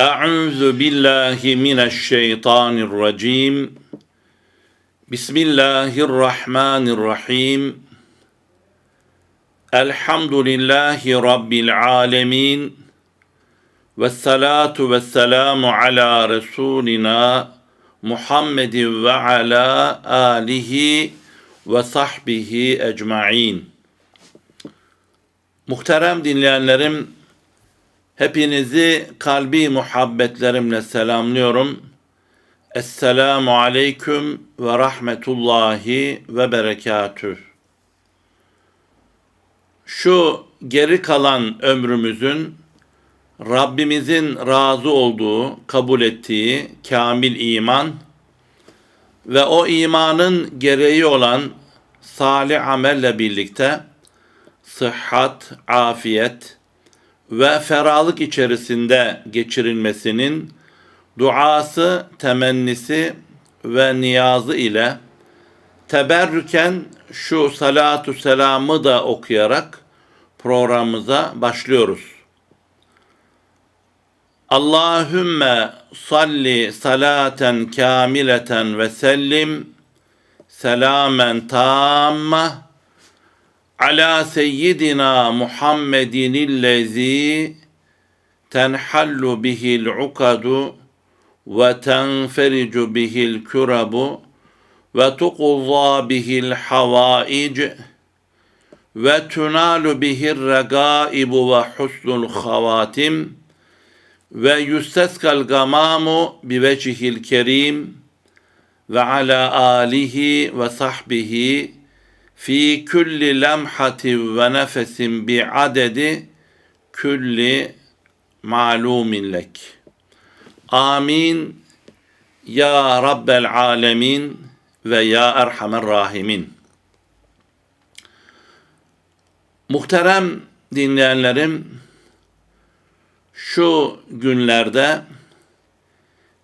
Euzu billahi mineşşeytanirracim. Bismillahirrahmanirrahim. Elhamdülillahi rabbil alamin. Ve salatu ve selamu ala resulina Muhammedin ve ala alihi ve sahbihi ecmain. Muhterem dinleyenlerim, hepinizi kalbi muhabbetlerimle selamlıyorum. Esselamu aleyküm ve rahmetullahi ve berekatüh. Şu geri kalan ömrümüzün Rabbimizin razı olduğu, kabul ettiği kamil iman ve o imanın gereği olan salih amelle birlikte sıhhat, afiyet ve ferahlık içerisinde geçirilmesinin duası, temennisi ve niyazı ile teberrüken şu salatu selamı da okuyarak programımıza başlıyoruz. Allahümme salli salaten kamileten ve sellim selamen tamme ala seyyidina Muhammedin illezi tenhallu bihil ukadu ve tenfericu bihil kurabu ve tuqza bihil havaic ve tunalu bihir regaibu ve husnul havatim ve yusteskal gamamu bi vecihil kerim ve ala alihi ve sahbihi fi kulli lemhati ve nefesin bi adedi kulli malumin lek. Amin. Ya Rabbel alemin ve ya Erhamer rahimin. Muhterem dinleyenlerim, şu günlerde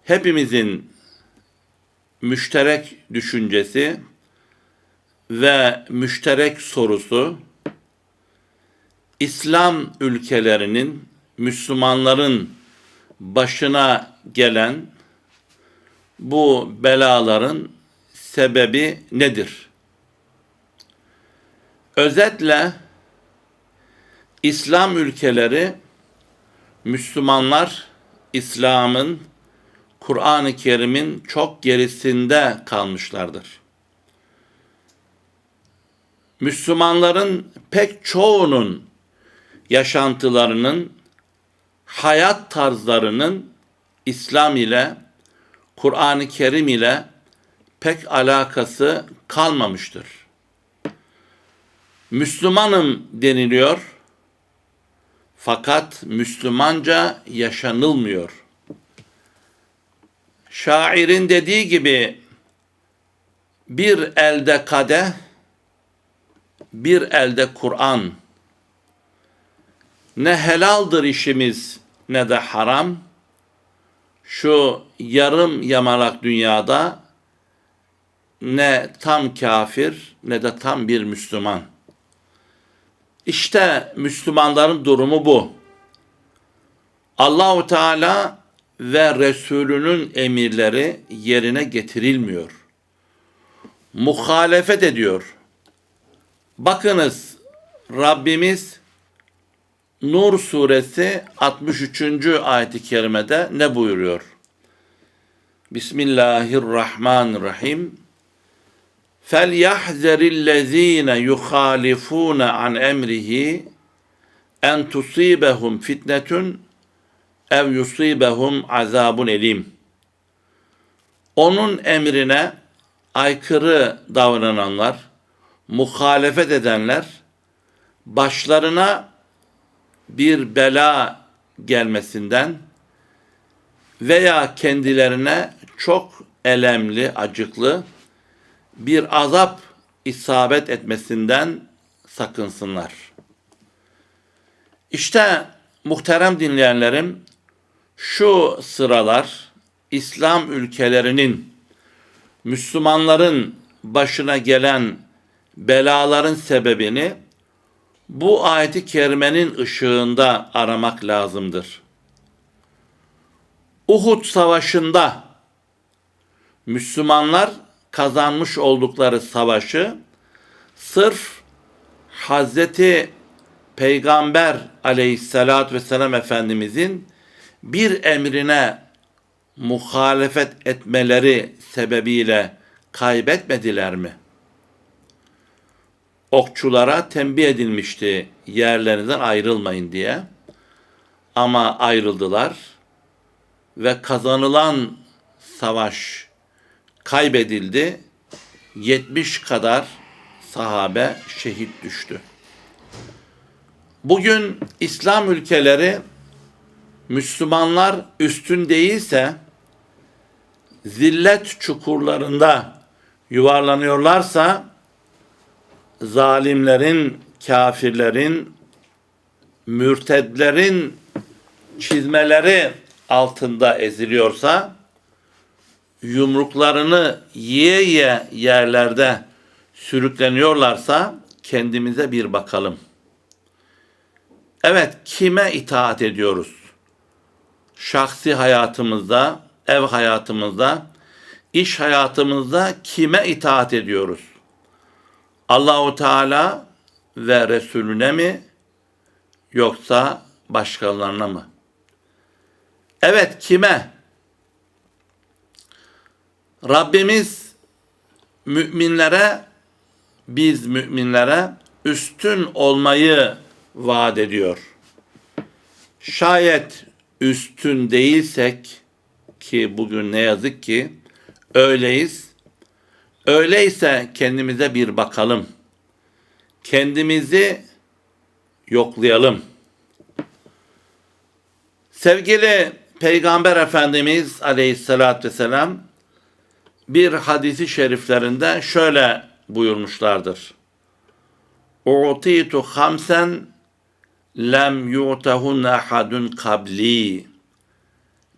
hepimizin müşterek düşüncesi ve müşterek sorusu İslam ülkelerinin Müslümanların başına gelen bu belaların sebebi nedir? Özetle İslam ülkeleri Müslümanlar İslam'ın Kur'an-ı Kerim'in çok gerisinde kalmışlardır. Müslümanların pek çoğunun yaşantılarının, hayat tarzlarının İslam ile, Kur'an-ı Kerim ile pek alakası kalmamıştır. Müslümanım deniliyor fakat Müslümanca yaşanılmıyor. Şairin dediği gibi bir elde kadeh, bir elde Kur'an. Ne helaldir işimiz ne de haram. Şu yarım yamalak dünyada ne tam kafir ne de tam bir Müslüman. İşte Müslümanların durumu bu. Allahu Teala ve Resulünün emirleri yerine getirilmiyor. Muhalefet ediyor. Bakınız Rabbimiz Nur suresi 63. ayeti kerimede ne buyuruyor? Bismillahirrahmanirrahim. فَلْيَحْذَرِ الَّذ۪ينَ يُخَالِفُونَ عَنْ اَمْرِهِ اَنْ تُصِيبَهُمْ فِتْنَةٌ ev yusibehum azabun elim. Onun emrine aykırı davrananlar, muhalefet edenler başlarına bir bela gelmesinden veya kendilerine çok elemli, acıklı bir azap isabet etmesinden sakınsınlar. İşte muhterem dinleyenlerim, şu sıralar İslam ülkelerinin Müslümanların başına gelen belaların sebebini bu ayeti kerimenin ışığında aramak lazımdır. Uhud Savaşı'nda Müslümanlar kazanmış oldukları savaşı sırf Hazreti Peygamber aleyhissalatü vesselam Efendimizin bir emrine muhalefet etmeleri sebebiyle kaybetmediler mi? Okçulara tembih edilmişti yerlerinden ayrılmayın diye. Ama ayrıldılar ve kazanılan savaş kaybedildi. 70 kadar sahabe şehit düştü. Bugün İslam ülkeleri Müslümanlar üstün değilse zillet çukurlarında yuvarlanıyorlarsa zalimlerin, kafirlerin, mürtedlerin çizmeleri altında eziliyorsa yumruklarını yiye yiye yerlerde sürükleniyorlarsa kendimize bir bakalım. Evet, kime itaat ediyoruz? Şahsi hayatımızda, ev hayatımızda, iş hayatımızda kime itaat ediyoruz? Allahu Teala ve Resulüne mi yoksa başkalarına mı? Evet kime? Rabbimiz müminlere biz müminlere üstün olmayı vaat ediyor. Şayet üstün değilsek ki bugün ne yazık ki öyleyiz. Öyleyse kendimize bir bakalım. Kendimizi yoklayalım. Sevgili Peygamber Efendimiz Aleyhisselatü Vesselam bir hadisi şeriflerinde şöyle buyurmuşlardır. U'titu hamsen lem yu'tahun ahadun kabli.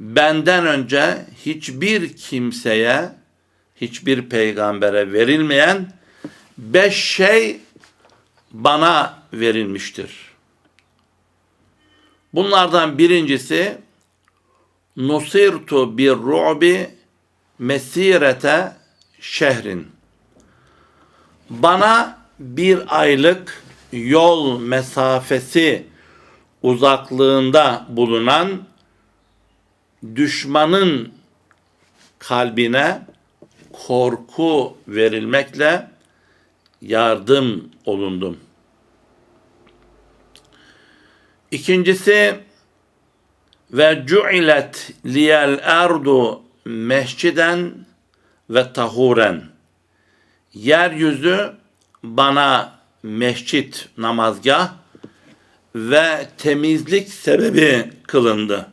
Benden önce hiçbir kimseye, hiçbir peygambere verilmeyen beş şey bana verilmiştir. Bunlardan birincisi nusirtu bir ru'bi mesirete şehrin. Bana bir aylık yol mesafesi uzaklığında bulunan düşmanın kalbine korku verilmekle yardım olundum. İkincisi ve cu'ilet liyel erdu mesciden ve tahuren. Yeryüzü bana mescit namazgah ve temizlik sebebi kılındı.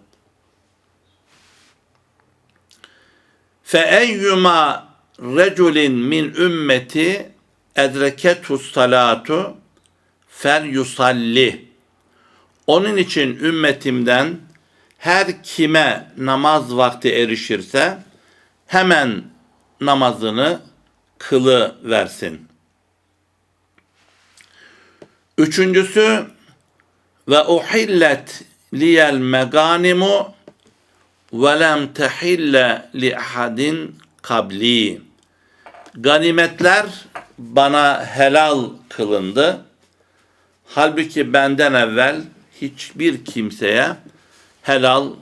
Fe eyyuma reculin min ümmeti edreketus salatu fel yusalli. Onun için ümmetimden her kime namaz vakti erişirse hemen namazını kılı versin. Üçüncüsü ve uhillet liyel meganimu ve lem tehille li ahadin kabli. Ganimetler bana helal kılındı. Halbuki benden evvel hiçbir kimseye helal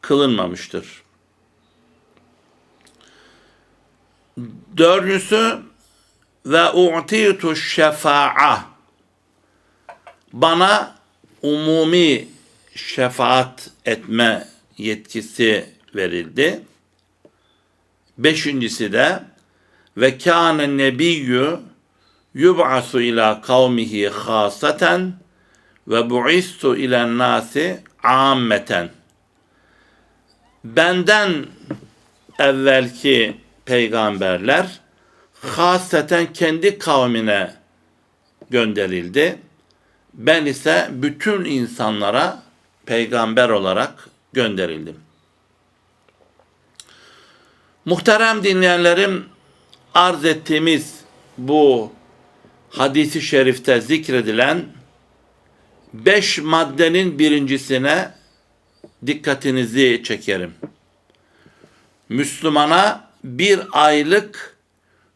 kılınmamıştır. Dördüncüsü ve u'titu şefa'a bana umumi şefaat etme yetkisi verildi. Beşincisi de ve kâne nebiyyü yub'asu ila kavmihi khâsaten ve bu'istu ilen nasi ammeten. Benden evvelki peygamberler haseten kendi kavmine gönderildi. Ben ise bütün insanlara peygamber olarak gönderildim. Muhterem dinleyenlerim arz ettiğimiz bu hadisi şerifte zikredilen beş maddenin birincisine dikkatinizi çekerim. Müslümana bir aylık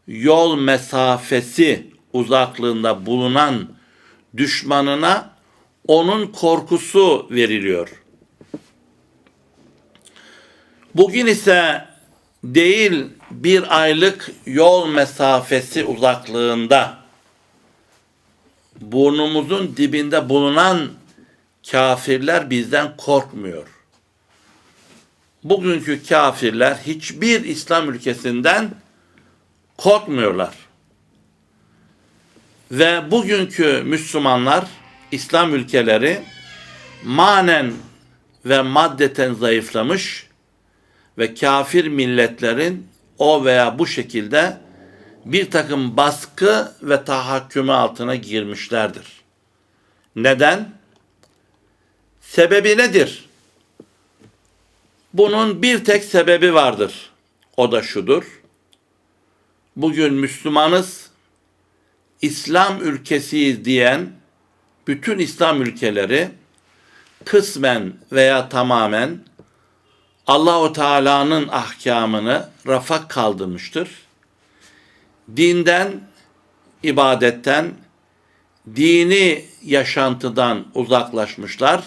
yol mesafesi uzaklığında bulunan düşmanına onun korkusu veriliyor. Bugün ise değil bir aylık yol mesafesi uzaklığında burnumuzun dibinde bulunan kafirler bizden korkmuyor. Bugünkü kafirler hiçbir İslam ülkesinden korkmuyorlar. Ve bugünkü Müslümanlar, İslam ülkeleri manen ve maddeten zayıflamış ve kafir milletlerin o veya bu şekilde bir takım baskı ve tahakkümü altına girmişlerdir. Neden? Sebebi nedir? Bunun bir tek sebebi vardır. O da şudur. Bugün Müslümanız, İslam ülkesiyiz diyen bütün İslam ülkeleri kısmen veya tamamen Allahu Teala'nın ahkamını rafa kaldırmıştır. Dinden, ibadetten, dini yaşantıdan uzaklaşmışlar.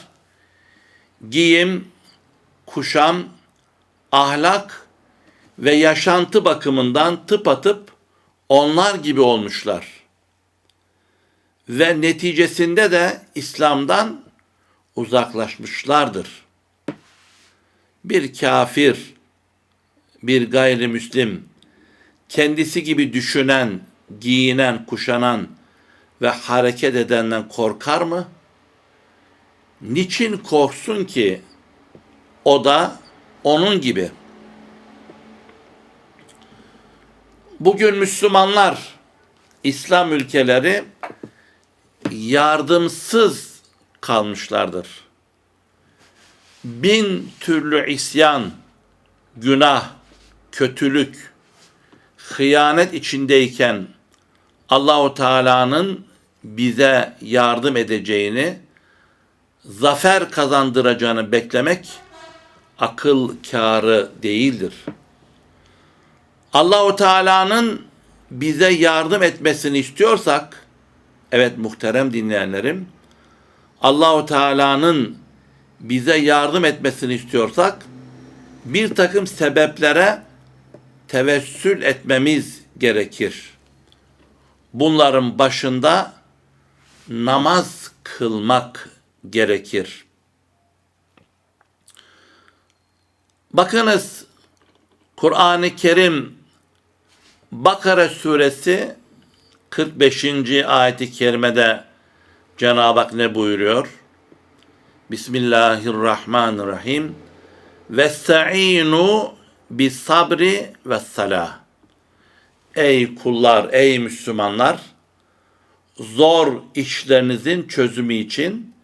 Giyim, kuşam, ahlak ve yaşantı bakımından tıpatıp onlar gibi olmuşlar. Ve neticesinde de İslam'dan uzaklaşmışlardır. Bir kafir, bir gayrimüslim, kendisi gibi düşünen, giyinen, kuşanan ve hareket edenden korkar mı? Niçin korksun ki o da onun gibi. Bugün Müslümanlar, İslam ülkeleri yardımsız kalmışlardır. Bin türlü isyan, günah, kötülük, hıyanet içindeyken Allahu Teala'nın bize yardım edeceğini, zafer kazandıracağını beklemek akıl kârı değildir. Allahu Teala'nın bize yardım etmesini istiyorsak, evet muhterem dinleyenlerim, Allahu Teala'nın bize yardım etmesini istiyorsak, bir takım sebeplere tevessül etmemiz gerekir. Bunların başında namaz kılmak gerekir. Bakınız Kur'an-ı Kerim Bakara suresi 45. ayeti kerimede Cenab-ı Hak ne buyuruyor? Bismillahirrahmanirrahim. Vesta'inu bis sabri ve salah. Ey kullar, ey Müslümanlar, zor işlerinizin çözümü için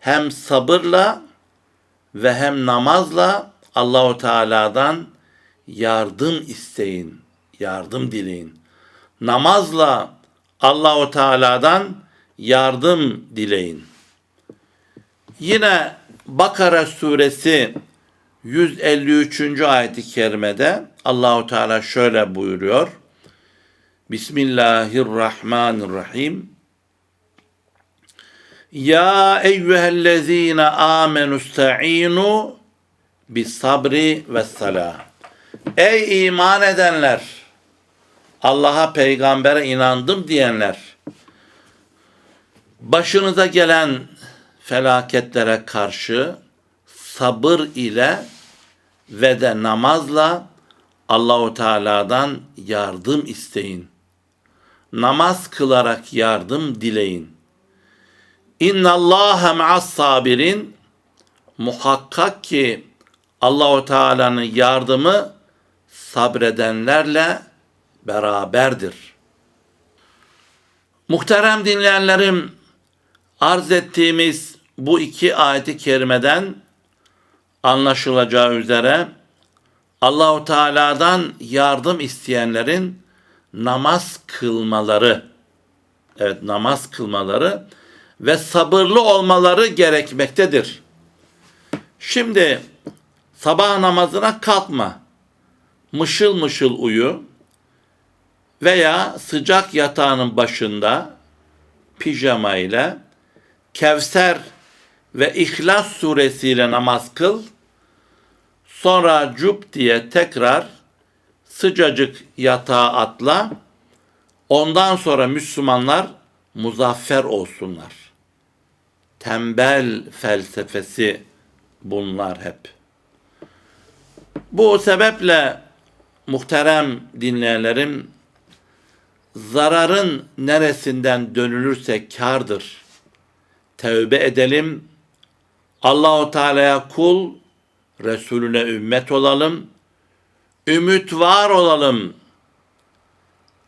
hem sabırla ve hem namazla Allahu Teala'dan yardım isteyin, yardım dileyin. Namazla Allahu Teala'dan yardım dileyin. Yine Bakara suresi 153. ayeti kerimede Allahu Teala şöyle buyuruyor. Bismillahirrahmanirrahim. Ya eyyühellezine amenu sta'inu bis sabri ve salah. Ey iman edenler, Allah'a peygambere inandım diyenler, başınıza gelen felaketlere karşı sabır ile ve de namazla Allahu Teala'dan yardım isteyin. Namaz kılarak yardım dileyin. İnna Allaha ma'as sabirin muhakkak ki Allahu Teala'nın yardımı sabredenlerle beraberdir. Muhterem dinleyenlerim, arz ettiğimiz bu iki ayeti kerimeden anlaşılacağı üzere Allahu Teala'dan yardım isteyenlerin namaz kılmaları, evet namaz kılmaları ve sabırlı olmaları gerekmektedir. Şimdi sabah namazına kalkma. mışıl mışıl uyu veya sıcak yatağının başında pijama ile Kevser ve İhlas suresiyle namaz kıl. Sonra cup diye tekrar sıcacık yatağa atla. Ondan sonra Müslümanlar muzaffer olsunlar. Tembel felsefesi bunlar hep. Bu sebeple muhterem dinleyenlerim zararın neresinden dönülürse kardır. Tevbe edelim. Allahu Teala'ya kul, Resulüne ümmet olalım. Ümit var olalım.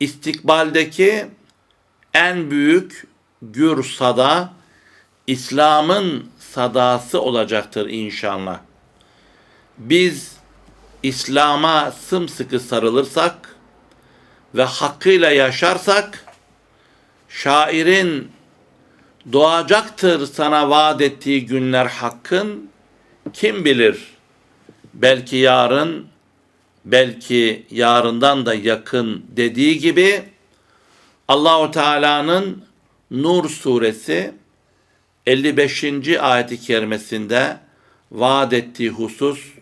İstikbaldeki en büyük gür sada İslam'ın sadası olacaktır inşallah. Biz İslam'a sımsıkı sarılırsak ve hakkıyla yaşarsak şairin doğacaktır sana vaat ettiği günler hakkın kim bilir belki yarın belki yarından da yakın dediği gibi Allahu Teala'nın Nur suresi 55. ayeti kerimesinde vaat ettiği husus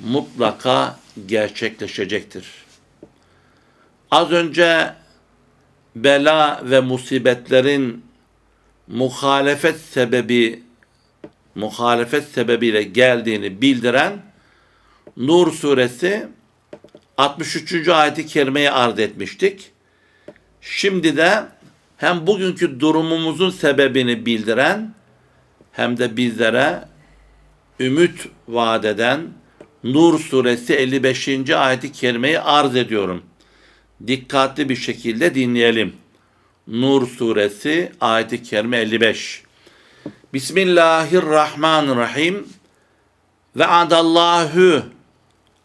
mutlaka gerçekleşecektir. Az önce bela ve musibetlerin muhalefet sebebi muhalefet sebebiyle geldiğini bildiren Nur suresi 63. ayeti kerimeyi arz etmiştik. Şimdi de hem bugünkü durumumuzun sebebini bildiren hem de bizlere ümit vaat eden Nur suresi 55. ayeti kerimeyi arz ediyorum. Dikkatli bir şekilde dinleyelim. Nur suresi ayeti kerime 55. Bismillahirrahmanirrahim. Ve adallahu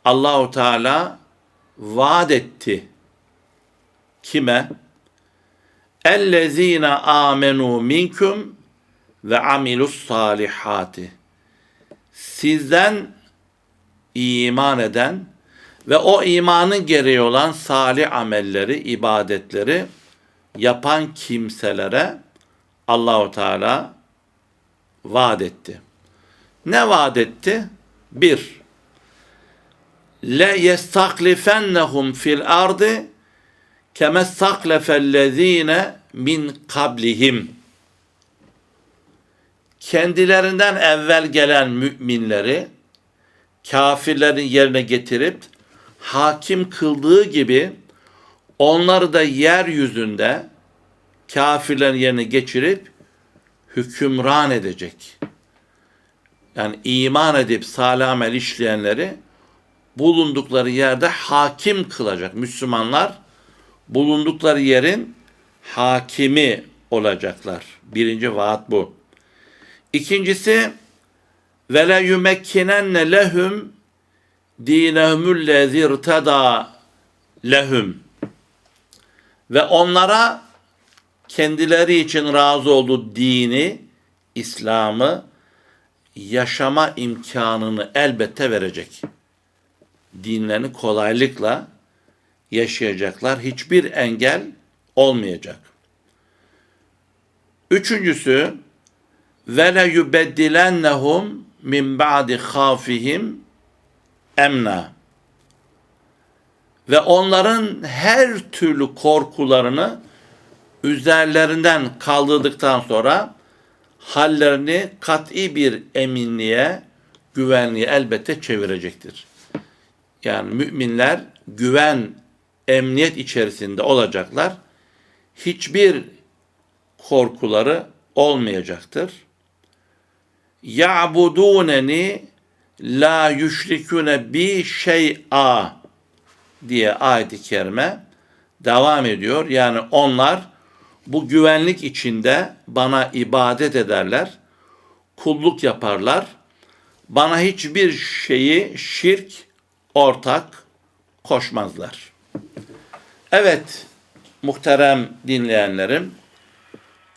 Allahu Teala vaat etti. Kime? Ellezine amenu minkum ve amilus salihati. Sizden iman eden ve o imanın gereği olan salih amelleri, ibadetleri yapan kimselere Allahu Teala vaat etti. Ne vaat etti? Bir, le yestaklifennehum fil ardı keme staklefellezine min kablihim. Kendilerinden evvel gelen müminleri kafirlerin yerine getirip hakim kıldığı gibi onları da yeryüzünde kafirlerin yerine geçirip hükümran edecek. Yani iman edip salih amel işleyenleri bulundukları yerde hakim kılacak. Müslümanlar bulundukları yerin hakimi olacaklar. Birinci vaat bu. İkincisi ve le yumekkinenne lehum dinehumul lezi irtada lehum ve onlara kendileri için razı olduğu dini, İslam'ı yaşama imkanını elbette verecek. Dinlerini kolaylıkla yaşayacaklar. Hiçbir engel olmayacak. Üçüncüsü ve le yubeddilennehum min ba'di khafihim emna ve onların her türlü korkularını üzerlerinden kaldırdıktan sonra hallerini kat'i bir eminliğe, güvenliğe elbette çevirecektir. Yani müminler güven, emniyet içerisinde olacaklar. Hiçbir korkuları olmayacaktır. Ya'buduneni la yüşrikune bi şey'a diye ayet-i kerime devam ediyor. Yani onlar bu güvenlik içinde bana ibadet ederler, kulluk yaparlar. Bana hiçbir şeyi şirk, ortak koşmazlar. Evet, muhterem dinleyenlerim,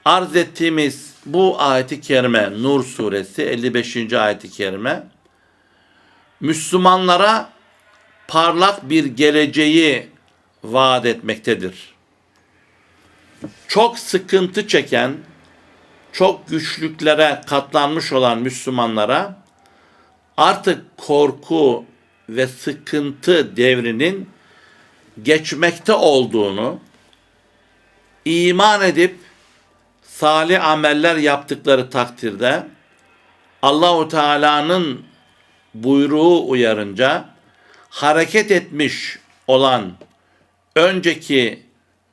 arz ettiğimiz bu ayeti kerime Nur suresi 55. ayeti kerime Müslümanlara parlak bir geleceği vaat etmektedir. Çok sıkıntı çeken, çok güçlüklere katlanmış olan Müslümanlara artık korku ve sıkıntı devrinin geçmekte olduğunu iman edip salih ameller yaptıkları takdirde Allahu Teala'nın buyruğu uyarınca hareket etmiş olan önceki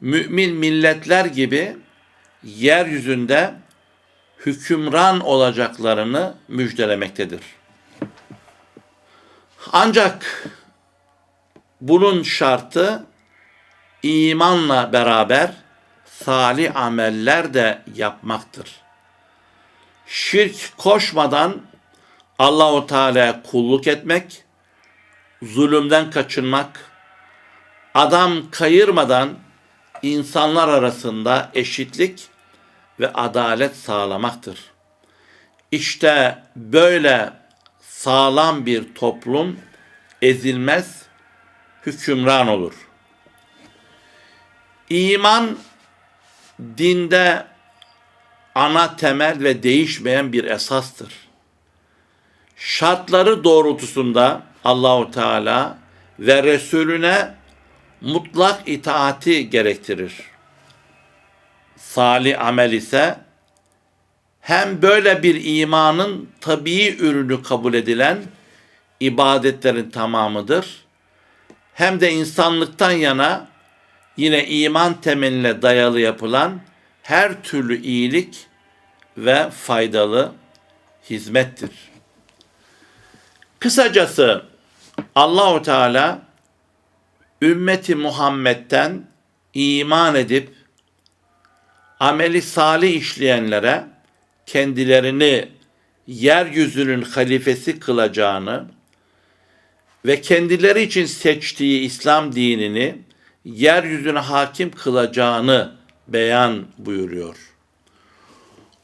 mümin milletler gibi yeryüzünde hükümran olacaklarını müjdelemektedir. Ancak bunun şartı imanla beraber salih ameller de yapmaktır. Şirk koşmadan Allahu Teala'ya kulluk etmek, zulümden kaçınmak, adam kayırmadan insanlar arasında eşitlik ve adalet sağlamaktır. İşte böyle sağlam bir toplum ezilmez, hükümran olur. İman dinde ana temel ve değişmeyen bir esastır. Şartları doğrultusunda Allahu Teala ve Resulüne mutlak itaati gerektirir. Salih amel ise hem böyle bir imanın tabii ürünü kabul edilen ibadetlerin tamamıdır. Hem de insanlıktan yana yine iman temeline dayalı yapılan her türlü iyilik ve faydalı hizmettir. Kısacası Allahu Teala ümmeti Muhammed'den iman edip ameli salih işleyenlere kendilerini yeryüzünün halifesi kılacağını ve kendileri için seçtiği İslam dinini yeryüzüne hakim kılacağını beyan buyuruyor.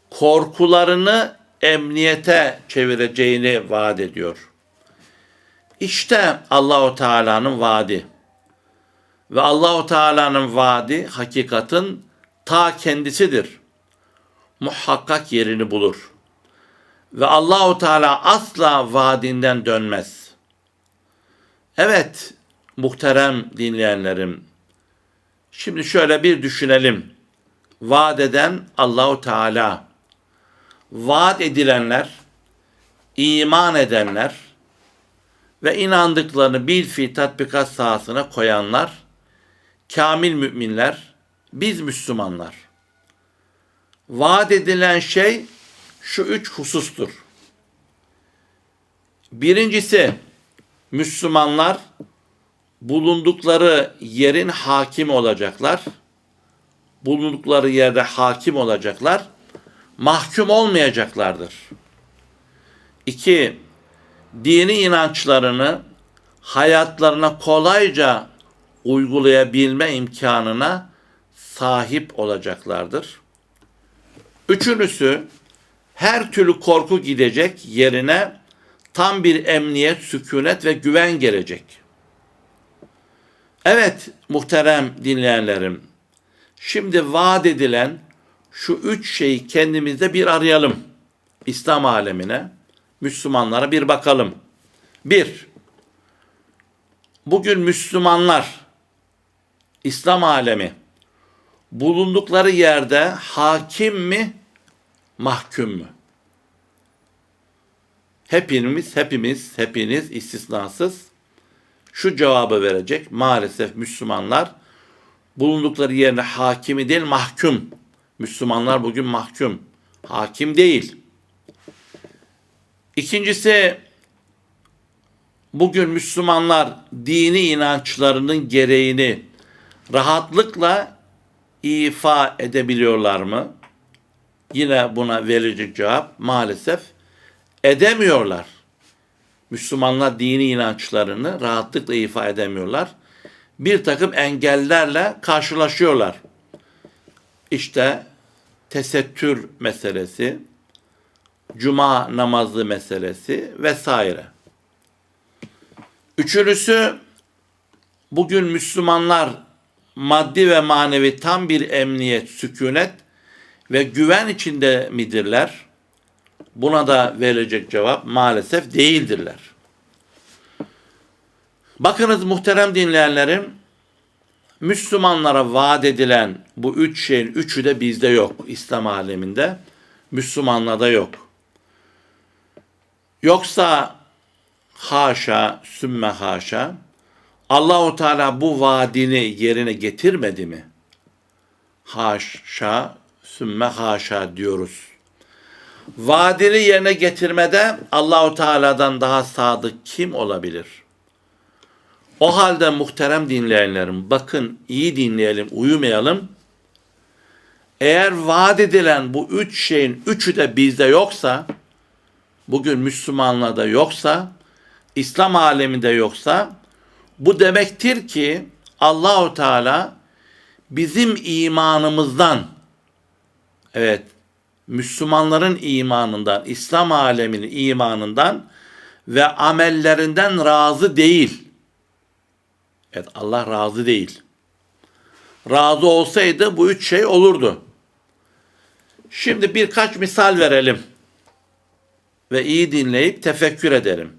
Korkularını emniyete çevireceğini vaat ediyor. İşte Allahu Teala'nın vaadi. Ve Allahu Teala'nın vaadi hakikatin ta kendisidir. Muhakkak yerini bulur. Ve Allahu Teala asla vaadinden dönmez. Evet, muhterem dinleyenlerim. Şimdi şöyle bir düşünelim. Vaat eden Allahu Teala. Vaat edilenler, iman edenler ve inandıklarını bil fi tatbikat sahasına koyanlar, kamil müminler, biz Müslümanlar. Vaat edilen şey şu üç husustur. Birincisi, Müslümanlar bulundukları yerin hakim olacaklar. Bulundukları yerde hakim olacaklar. Mahkum olmayacaklardır. İki, dini inançlarını hayatlarına kolayca uygulayabilme imkanına sahip olacaklardır. Üçüncüsü, her türlü korku gidecek yerine tam bir emniyet, sükunet ve güven gelecek. Evet muhterem dinleyenlerim, şimdi vaat edilen şu üç şeyi kendimizde bir arayalım. İslam alemine, Müslümanlara bir bakalım. Bir, bugün Müslümanlar, İslam alemi, bulundukları yerde hakim mi, mahkum mu? Hepimiz, hepimiz, hepiniz istisnasız şu cevabı verecek. Maalesef Müslümanlar bulundukları yerine hakimi değil mahkum. Müslümanlar bugün mahkum. Hakim değil. İkincisi bugün Müslümanlar dini inançlarının gereğini rahatlıkla ifa edebiliyorlar mı? Yine buna verici cevap maalesef edemiyorlar. Müslümanlar dini inançlarını rahatlıkla ifa edemiyorlar. Bir takım engellerle karşılaşıyorlar. İşte tesettür meselesi, cuma namazı meselesi vesaire. Üçüncüsü bugün Müslümanlar maddi ve manevi tam bir emniyet, sükunet ve güven içinde midirler? Buna da verilecek cevap maalesef değildirler. Bakınız muhterem dinleyenlerim, Müslümanlara vaat edilen bu üç şeyin üçü de bizde yok. İslam aleminde. Müslümanlarda yok. Yoksa haşa, sümme haşa, Allahu Teala bu vaadini yerine getirmedi mi? Haşa, sümme haşa diyoruz. Vaadini yerine getirmede Allahu Teala'dan daha sadık kim olabilir? O halde muhterem dinleyenlerim bakın iyi dinleyelim, uyumayalım. Eğer vaat edilen bu üç şeyin üçü de bizde yoksa, bugün Müslümanlarda yoksa, İslam aleminde yoksa, bu demektir ki Allahu Teala bizim imanımızdan, evet Müslümanların imanından, İslam aleminin imanından ve amellerinden razı değil. Evet Allah razı değil. Razı olsaydı bu üç şey olurdu. Şimdi birkaç misal verelim. Ve iyi dinleyip tefekkür edelim.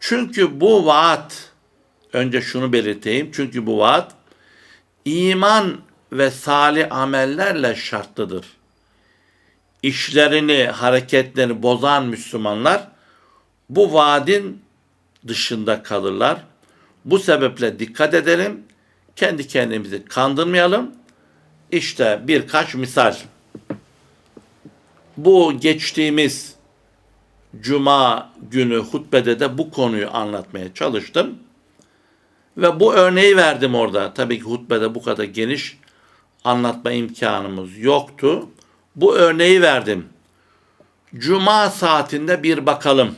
Çünkü bu vaat, önce şunu belirteyim. Çünkü bu vaat iman ve salih amellerle şartlıdır. İşlerini, hareketlerini bozan Müslümanlar bu vaadin dışında kalırlar. Bu sebeple dikkat edelim. Kendi kendimizi kandırmayalım. İşte birkaç misal. Bu geçtiğimiz Cuma günü hutbede de bu konuyu anlatmaya çalıştım. Ve bu örneği verdim orada. Tabii ki hutbede bu kadar geniş anlatma imkanımız yoktu. Bu örneği verdim. Cuma saatinde bir bakalım.